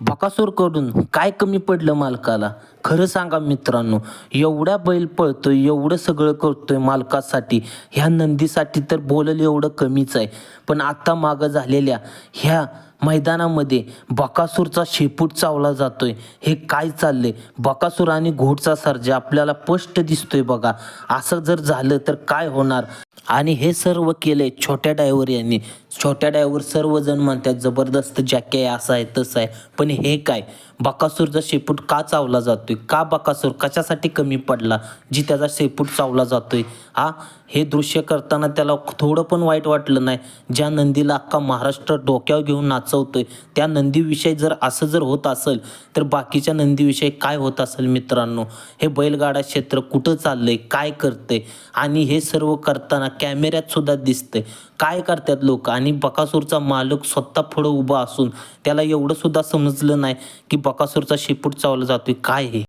बकासूरकडून काय कमी पडलं मालकाला? खरं सांगा मित्रांनो एवढा बैल पळतोय एवढं सगळं करतोय मालकासाठी ह्या नंदीसाठी तर बोललं एवढं कमीच आहे. पण आत्ता मागं झालेल्या ह्या मैदानामध्ये बकासूरचा शेपूट चावला जातोय. हे काय चाललंय? बकासूर आणि घोडचा सर्जा आपल्याला स्पष्ट दिसतोय बघा. असं जर झालं तर काय होणार? आणि हे सर्व केले छोट्या डायव्हर यांनी. छोट्या डायव्हर सर्वजण म्हणतात जबरदस्त जॅके असं आहे तसं आहे. पण हे काय? बकासूरचा शेपूट का चावला जातोय? का बकासूर कशासाठी कमी पडला जी त्याचा शेपूट चावला जातोय? हा हे दृश्य करताना त्याला थोडं पण वाईट वाटलं नाही. ज्या नंदीला अख्खा महाराष्ट्र डोक्यावर घेऊन नाचवतोय त्या नंदीविषयी जर असं जर होत असेल तर बाकीच्या नंदीविषयी काय होत असेल मित्रांनो? हे बैलगाडा क्षेत्र कुठं चाललंय? काय करते आणि हे सर्व करताना कॅमेऱ्यात सुद्धा दिसतंय. काय करतात लोक? आणि बकासूरचा मालक स्वतः पुढं उभा असून त्याला एवढं सुद्धा समजलं नाही की बकासूरचा शेपूट चावला जातोय. काय हे?